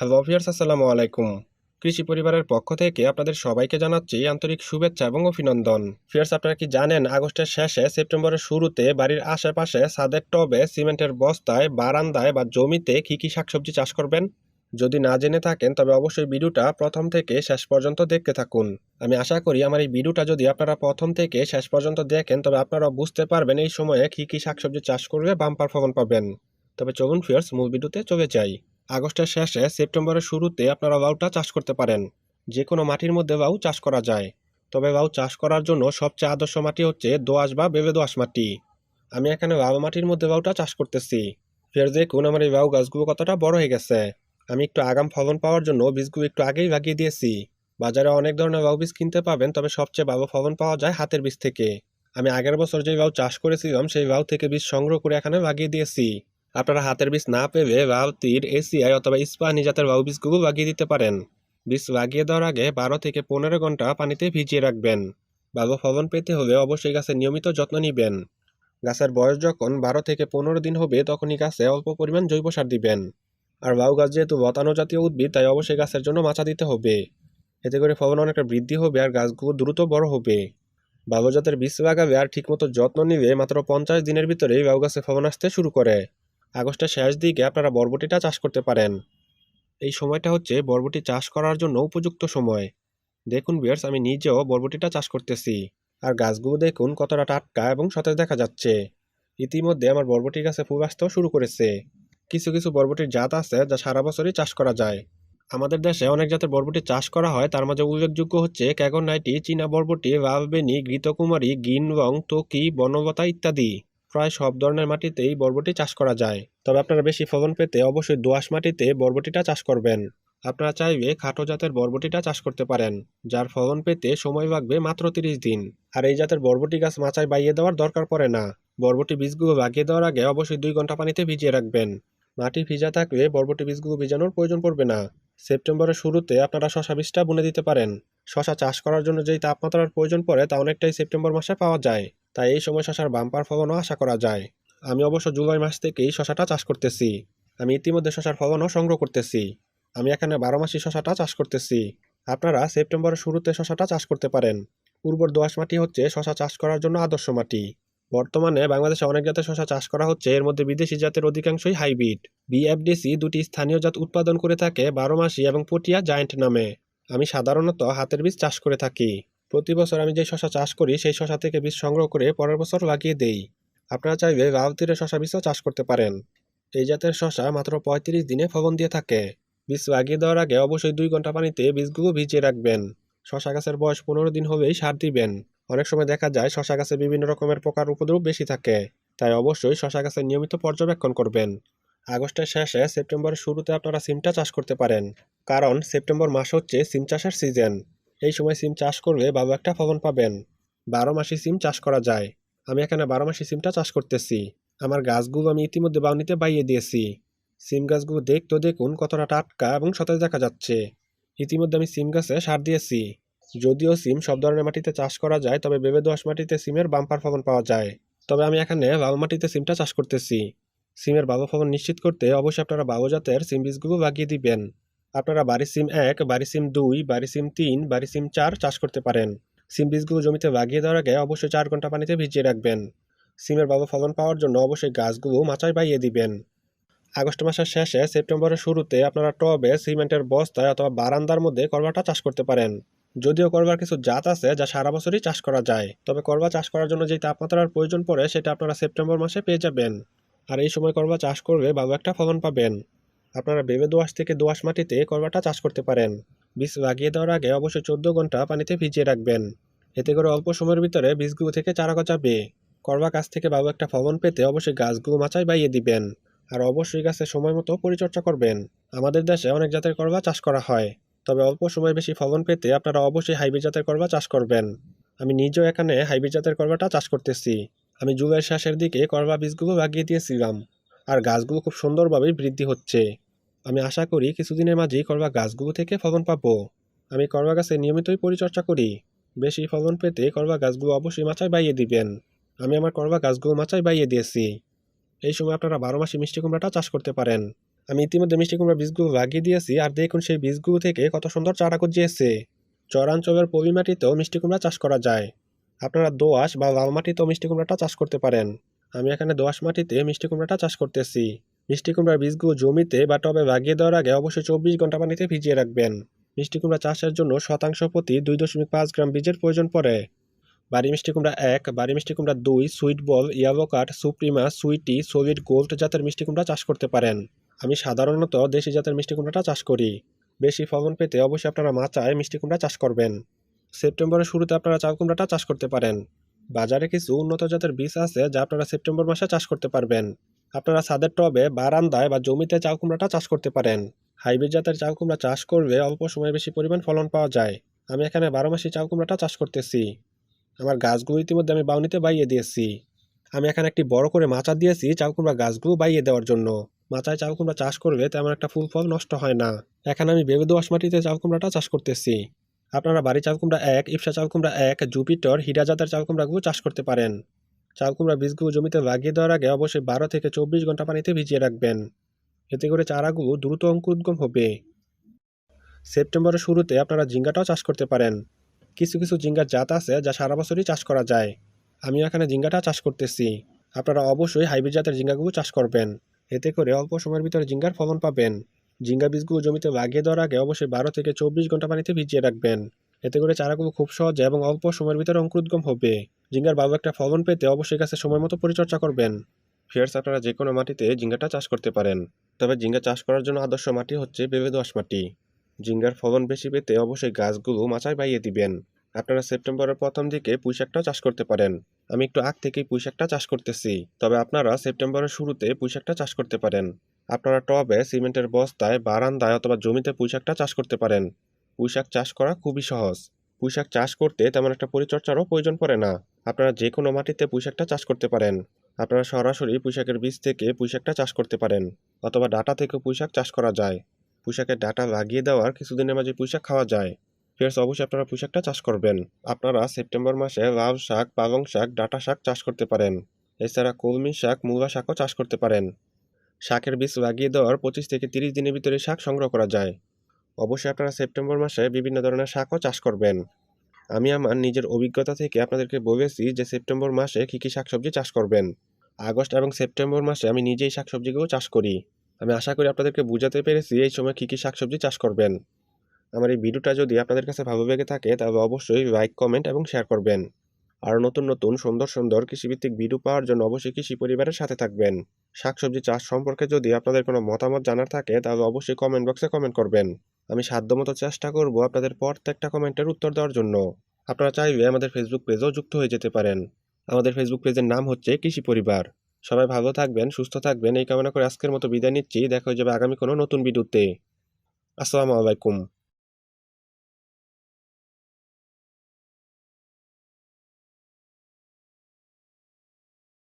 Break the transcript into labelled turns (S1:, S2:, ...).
S1: Hello viewers আসসালামু আলাইকুম। কৃষি পরিবারের পক্ষ থেকে আপনাদের সবাইকে জানাচ্ছি আন্তরিক শুভেচ্ছা এবং অভিনন্দন। ফিয়ার্স আপনারা কি জানেন, আগস্টের শেষে সেপ্টেম্বরের শুরুতে বাড়ির আশেপাশে সাদের টবে সিমেন্টের বস্তায়, বারান্দায় বা জমিতে কী কী শাকসবজি চাষ করবেন? যদি না জেনে থাকেন, তবে অবশ্যই ভিডিওটা প্রথম থেকে শেষ পর্যন্ত দেখতে থাকুন। আমি আশা করি আমার এই ভিডিওটা যদি আপনারা প্রথম থেকে শেষ পর্যন্ত দেখেন, তবে আপনারা বুঝতে পারবেন এই সময়ে কী কী শাকসবজি চাষ করলে বাম্পার ফলন পাবেন। তবে চলুন ফিয়ার্স মূল ভিডিওতে চলে যাই। আগস্টের শেষে সেপ্টেম্বরের শুরুতে আপনারা বাউটা চাষ করতে পারেন। যে কোনো মাটির মধ্যে বাউ চাষ করা যায়। তবে বাউ চাষ করার জন্য সবচেয়ে আদর্শ মাটি হচ্ছে দোআঁশ বা বেবে দোআঁশ মাটি। আমি এখানে বাউ মাটির মধ্যে বাউটা চাষ করতেছি। ফের দেখুন আমার এই বাউ গাছগুলো কতটা বড় হয়ে গেছে। আমি একটু আগাম ফলন পাওয়ার জন্য বীজগুলো একটু আগেই লাগিয়ে দিয়েছি। বাজারে অনেক ধরনের বাউ বীজ কিনতে পাবেন, তবে সবচেয়ে ভালো ফলন পাওয়া যায় হাতের বীজ থেকে। আমি আগের বছর যে বাউ চাষ করেছিলাম, সেই বাউ থেকে বীজ সংগ্রহ করে এখানে লাগিয়ে দিয়েছি। আপনারা হাতের বীজ না পেলে বালতির এসিআই অথবা ইস্পানি জাতের বাউ বীজগুলো লাগিয়ে দিতে পারেন। বীজ লাগিয়ে দেওয়ার আগে বারো থেকে পনেরো ঘণ্টা পানিতে ভিজিয়ে রাখবেন। ভালো ফলন পেতে হলে অবশ্যই গাছের নিয়মিত যত্ন নেবেন। গাছের বয়স যখন বারো থেকে পনেরো দিন হবে, তখনই গাছে অল্প পরিমাণ জৈব সার দিবেন। আর বাউ গাছ যেহেতু লতানো জাতীয় উদ্ভিদ, তাই অবশ্যই গাছের জন্য মাচা দিতে হবে। এতে করে ফলন অনেকটা বৃদ্ধি হবে আর গাছগুলো দ্রুত বড় হবে। বাবু জাতের বীজ লাগাবে আর ঠিকমতো যত্ন নিলে মাত্র পঞ্চাশ দিনের ভিতরেই বাউ গাছে ফলন আসতে শুরু করে। আগস্টের শেষ দিকে আপনারা বরবটিটা চাষ করতে পারেন। এই সময়টা হচ্ছে বরবটি চাষ করার জন্য উপযুক্ত সময়। দেখুন বিয়ার্স আমি নিজেও বরবটিটা চাষ করতেছি। আর গাছগুলো দেখুন কতটা টাটকা এবং সতেজ দেখা যাচ্ছে। ইতিমধ্যে আমার বরবটি গাছে ফুল আসতেও শুরু করেছে। কিছু কিছু বরবটির জাত আছে যা সারা বছরই চাষ করা যায়। আমাদের দেশে অনেক জাতের বরবটি চাষ করা হয়। তার মাঝে উল্লেখযোগ্য হচ্ছে ক্যাগন নাইটি, চীনা বরবটি লালবেনি ঘৃতকুমারী গিনরং তোকি বনবতা ইত্যাদি। প্রায় সব ধরনের মাটিতেই বরবটি চাষ করা যায়। তবে আপনারা বেশি ফলন পেতে অবশ্যই দোআঁশ মাটিতে বরবটিটা চাষ করবেন। আপনারা চাইলে খাটো জাতের বরবটিটা চাষ করতে পারেন, যার ফলন পেতে সময় লাগবে মাত্র তিরিশ দিন। আর এই জাতের বরবটি গাছ মাচায় বাইয়ে দেওয়ার দরকার পড়ে না। বরবটি বীজগুলো লাগিয়ে দেওয়ার আগে অবশ্যই দুই ঘণ্টা পানিতে ভিজিয়ে রাখবেন। মাটি ভিজা থাকলে বরবটি বীজগুলো ভিজানোর প্রয়োজন পড়বে না। সেপ্টেম্বরের শুরুতে আপনারা শশা বীজটা বুনে দিতে পারেন। শশা চাষ করার জন্য যেই তাপমাত্রার প্রয়োজন পড়ে তা অনেকটাই সেপ্টেম্বর মাসে পাওয়া যায়। তাই এই সময় শশার বাম্পার ফলনও আশা করা যায়। আমি অবশ্য জুলাই মাস থেকেই শশাটা চাষ করতেছি। আমি ইতিমধ্যে শশার ফলনও সংগ্রহ করতেছি। আমি এখানে বারো মাসি শশাটা চাষ করতেছি। আপনারা সেপ্টেম্বরের শুরুতে শশাটা চাষ করতে পারেন। উর্বর দোআঁশ মাটি হচ্ছে শশা চাষ করার জন্য আদর্শ মাটি। বর্তমানে বাংলাদেশে অনেক জাতের শশা চাষ করা হচ্ছে। এর মধ্যে বিদেশি জাতের অধিকাংশই হাইব্রিড। বিএফডিসি দুটি স্থানীয় জাত উৎপাদন করে থাকে বারো মাসি এবং পটিয়া জায়েন্ট নামে। আমি সাধারণত হাতের বীজ চাষ করে থাকি। প্রতি বছর আমি যে শশা চাষ করি, সেই শশা থেকে বীজ সংগ্রহ করে পরের বছর লাগিয়ে দেই। আপনারা চাইলে লাল তীরে শশা বীজও চাষ করতে পারেন। এই জাতের শশা মাত্র পঁয়ত্রিশ দিনে ফলন দিয়ে থাকে। বীজ লাগিয়ে দেওয়ার আগে অবশ্যই দুই ঘণ্টা পানিতে বীজগুলো ভিজিয়ে রাখবেন। শশা গাছের বয়স পনেরো দিন হলেই সার দিবেন। অনেক সময় দেখা যায় শশা গাছে বিভিন্ন রকমের পোকার উপদ্রব বেশি থাকে। তাই অবশ্যই শশা গাছের নিয়মিত পর্যবেক্ষণ করবেন। আগস্টের শেষে সেপ্টেম্বরের শুরুতে আপনারা সিমটা চাষ করতে পারেন। কারণ সেপ্টেম্বর মাস হচ্ছে সিম চাষের সিজন। এই সময় সিম চাষ করলে ভালো একটা ফলন পাবেন। বারো মাসি সিম চাষ করা যায়। আমি এখানে বারো মাসি সিমটা চাষ করতেছি। আমার গাছগুলো আমি ইতিমধ্যে বাউনিতে বাইয়ে দিয়েছি। সিম গাছগুলো দেখতো দেখুন কতটা টাটকা এবং সতেজ দেখা যাচ্ছে। ইতিমধ্যে আমি সিম গাছে সার দিয়েছি। যদিও সিম সব ধরনের মাটিতে চাষ করা যায়, তবে বেবে দোআঁশ মাটিতে সিমের বাম্পার ফলন পাওয়া যায়। তবে আমি এখানে লাল মাটিতে সিমটা চাষ করতেছি। সিমের ভালো ফলন নিশ্চিত করতে অবশ্যই আপনারা বাবু জাতের সিম বীজগুলো লাগিয়ে দিবেন। আপনারা বাড়ি সিম এক, বাড়ি সিম দুই, বাড়ি সিম তিন, বাড়ি সিম চার চাষ করতে পারেন। সিম বীজগুলো জমিতে লাগিয়ে দেওয়ার আগে অবশ্যই চার ঘণ্টা পানিতে ভিজিয়ে রাখবেন। সিমের ভালো ফলন পাওয়ার জন্য অবশ্যই গাছগুলো মাচায় বাইয়ে দিবেন। আগস্ট মাসের শেষে সেপ্টেম্বরের শুরুতে আপনারা টবে, সিমেন্টের বস্তায় অথবা বারান্দার মধ্যে করবাটা চাষ করতে পারেন। যদিও করবার কিছু জাত আছে যা সারা বছরই চাষ করা যায়, তবে করবা চাষ করার জন্য যেই তাপমাত্রার প্রয়োজন পড়ে সেটা আপনারা সেপ্টেম্বর মাসে পেয়ে যাবেন। আর এই সময় করবা চাষ করলে ভালো একটা ফলন পাবেন। আপনারা বেবে দোয়াশ থেকে দোআঁশ মাটিতে করবাটা চাষ করতে পারেন। বীজ লাগিয়ে দেওয়ার আগে অবশ্যই চোদ্দ ঘণ্টা পানিতে ভিজিয়ে রাখবেন। এতে করে অল্প সময়ের ভিতরে বীজগুলো থেকে চারা গজাবে। করবা গাছ থেকে ভালো একটা ফলন পেতে অবশ্যই গাছগুলো মাচায় বাইয়ে দিবেন। আর অবশ্যই গাছের সময় মতো পরিচর্যা করবেন। আমাদের দেশে অনেক জাতের করবা চাষ করা হয়। তবে অল্প সময় বেশি ফলন পেতে আপনারা অবশ্যই হাইব্রিড জাতের করবা চাষ করবেন। আমি নিজেও এখানে হাইব্রিড জাতের করবাটা চাষ করতেছি। আমি জুলাইয়ের শেষের দিকে করবা বীজগুলো লাগিয়ে দিয়েছিলাম। আর গাছগুলো খুব সুন্দরভাবে বৃদ্ধি হচ্ছে। আমি আশা করি কিছুদিনের মাঝেই করবা গাছগুলো থেকে ফলন পাবো। আমি করবা গাছে নিয়মিতই পরিচর্যা করি। বেশি ফলন পেতে করবা গাছগুলো অবশ্যই মাচায় বাইয়ে দিবেন। আমি আমার করবা গাছগুলো মাচায় বাইয়ে দিয়েছি। এই সময় আপনারা বারো মাসে মিষ্টি কুমড়াটা চাষ করতে পারেন। আমি ইতিমধ্যে মিষ্টি কুমড়ার বীজগুলো লাগিয়ে দিয়েছি আর দেখুন সেই বীজগুলো থেকে কত সুন্দর চারা গজিয়েছে। চরাঞ্চলের পলি মাটিতেও মিষ্টি কুমড়া চাষ করা যায়। আপনারা দোআঁশ বা লাল মাটিতেও মিষ্টি কুমড়াটা চাষ করতে পারেন। আমি এখানে দোয়াশ মাটিতে মিষ্টি কুমড়াটা চাষ করতেছি। মিষ্টি কুমড়ার বীজগুলো জমিতে বা টবে লাগিয়ে দেওয়ার আগে অবশ্যই চব্বিশ ঘণ্টা পানিতে ভিজিয়ে রাখবেন। মিষ্টি কুমড়া চাষের জন্য শতাংশ প্রতি দুই দশমিক পাঁচ গ্রাম বীজের প্রয়োজন পড়ে। বাড়ি মিষ্টি কুমড়া এক, বাড়ি মিষ্টি কুমড়া দুই, sweet ball yellow cut suprema, sweetie, solid gold জাতের মিষ্টি কুমড়া চাষ করতে পারেন। আমি সাধারণত দেশি জাতের মিষ্টি কুমড়াটা চাষ করি। বেশি ফলন পেতে অবশ্যই আপনারা মাচায় মিষ্টি কুমড়া চাষ করবেন। সেপ্টেম্বরের শুরুতে আপনারা চাল কুমড়াটা চাষ করতে পারেন। বাজারে কিছু উন্নত জাতের বীজ আছে যা আপনারা সেপ্টেম্বর মাসে চাষ করতে পারবেন। আপনারা ছাদের টবে, বারান্দায় বা জমিতে চাল কুমড়াটা চাষ করতে পারেন। হাইব্রিড জাতের চাল কুমড়া চাষ করলে অল্প সময়ে বেশি পরিমাণ ফলন পাওয়া যায়। আমি এখানে বারো মাসি চাল কুমড়াটা চাষ করতেছি। আমার গাছগুলো ইতিমধ্যে আমি বাউনিতে বাইয়ে দিয়েছি। আমি এখানে একটি বড় করে মাচা দিয়েছি চাল কুমড়া গাছগুলো বাইয়ে দেওয়ার জন্য। মাচায় চাল কুমড়া চাষ করলে তেমন একটা ফুল ফল নষ্ট হয় না। এখানে আমি বেবে দোয়াশ মাটিতে চাল কুমড়াটা চাষ করতেছি। আপনারা বাড়ি চাল কুমড়া এক ইপসা চাল কুমড়া এক, জুপিটর হীরা জাতের চাল কুমড়াগুলো চাষ করতে পারেন। চাল কুমড়া বীজগুলো জমিতে লাগিয়ে দেওয়ার আগে অবশ্যই বারো থেকে চব্বিশ ঘণ্টা পানিতে ভিজিয়ে রাখবেন। এতে করে চারাগুলো দ্রুত অঙ্কুরোদ্গম হবে। সেপ্টেম্বরের শুরুতে আপনারা জিঙ্গাটাও চাষ করতে পারেন। কিছু কিছু জিঙ্গার জাত আছে যা সারা বছরই চাষ করা যায়। আমি এখানে ঝিঙ্গাটা চাষ করতেছি। আপনারা অবশ্যই হাইব্রিড জাতের ঝিঙ্গাগুলো চাষ করবেন। এতে করে অল্প সময়ের ভিতরে জিঙ্গার ফলন পাবেন। ঝিঙ্গা বীজগুলো জমিতে লাগিয়ে দেওয়ার আগে অবশ্যই বারো থেকে চব্বিশ ঘণ্টা পানিতে ভিজিয়ে রাখবেন। এতে করে চারাগুলো খুব সহজে এবং অল্প সময়ের ভিতরে অঙ্কুরোদ্গম হবে। ঝিঙ্গার ভালো একটা ফলন পেতে অবশ্যই গাছে সময় মতো পরিচর্যা করবেন। ফিয়ার্স আপনারা যে কোনো মাটিতে ঝিঙ্গাটা চাষ করতে পারেন। তবে ঝিঙ্গা চাষ করার জন্য আদর্শ মাটি হচ্ছে বেবে দোআঁশ মাটি। ঝিঙ্গার ফলন বেশি পেতে অবশ্যই গাছগুলো মাচায় বাইয়ে দিবেন। আপনারা সেপ্টেম্বরের প্রথম দিকে পুঁইশাকটাও চাষ করতে পারেন। আমি একটু আগ থেকেই পুঁইশাকটা চাষ করতেছি। তবে আপনারা সেপ্টেম্বরের শুরুতে পুঁইশাকটা চাষ করতে পারেন। আপনারা টবে, সিমেন্টের বস্তায়, বারান্দায় অথবা জমিতে পুঁইশাকটা চাষ করতে পারেন। পুঁইশাক চাষ করা খুবই সহজ। পুঁইশাক চাষ করতে তেমন একটা পরিচর্যারও প্রয়োজন পড়ে না। আপনারা যে কোনো মাটিতে পুঁইশাকটা চাষ করতে পারেন। আপনারা সরাসরি পুঁইশাকের বীজ থেকে পুঁইশাকটা চাষ করতে পারেন, অথবা ডাটা থেকেও পুঁইশাক চাষ করা যায়। পুঁইশাকের ডাটা লাগিয়ে দেওয়ার কিছুদিনের মাঝে পুঁইশাক খাওয়া যায়। ফেরস অবশ্যই আপনারা পুঁইশাকটা চাষ করবেন। আপনারা সেপ্টেম্বর মাসে লাউ শাক, পালং শাক, ডাটা শাক চাষ করতে পারেন। এছাড়া কলমি শাক, মূলা শাকও চাষ করতে পারেন। শাকের বীজ লাগিয়ে দেওয়ার পঁচিশ থেকে তিরিশ দিনের ভিতরে শাক সংগ্রহ করা যায়। অবশ্যই আপনারা সেপ্টেম্বর মাসে বিভিন্ন ধরনের শাকও চাষ করবেন। আমি আমার নিজের অভিজ্ঞতা থেকে আপনাদেরকে বলেছি যে সেপ্টেম্বর মাসে কী কী শাকসবজি চাষ করবেন। আগস্ট এবং সেপ্টেম্বর মাসে আমি নিজেই শাকসবজিগুলো চাষ করি। আমি আশা করি আপনাদেরকে বোঝাতে পেরেছি এই সময় কী কী শাকসবজি চাষ করবেন। আমার এই ভিডিওটা যদি আপনাদের কাছে ভালো লেগে থাকে তাহলে অবশ্যই লাইক, কমেন্ট এবং শেয়ার করবেন। আর নতুন নতুন সুন্দর সুন্দর কৃষিভিত্তিক ভিডিও পাওয়ার জন্য অবশ্যই কৃষি পরিবারের সাথে থাকবেন। শাকসবজি চাষ সম্পর্কে যদি আপনাদের কোনো মতামত জানার থাকে, তাহলে অবশ্যই কমেন্ট বক্সে কমেন্ট করবেন। আমি সাধ্যমতো চেষ্টা করব আপনাদের প্রত্যেকটা কমেন্টের উত্তর দেওয়ার জন্য। আপনারা চাইলে আমাদের ফেসবুক পেজেও যুক্ত হয়ে যেতে পারেন। আমাদের ফেসবুক পেজের নাম হচ্ছে কৃষি পরিবার। সবাই ভালো থাকবেন, সুস্থ থাকবেন, এই কামনা করে আজকের মতো বিদায় নিচ্ছি। দেখা হয়ে যাবে আগামী কোনো নতুন ভিডিওতে আসসালামু আলাইকুম।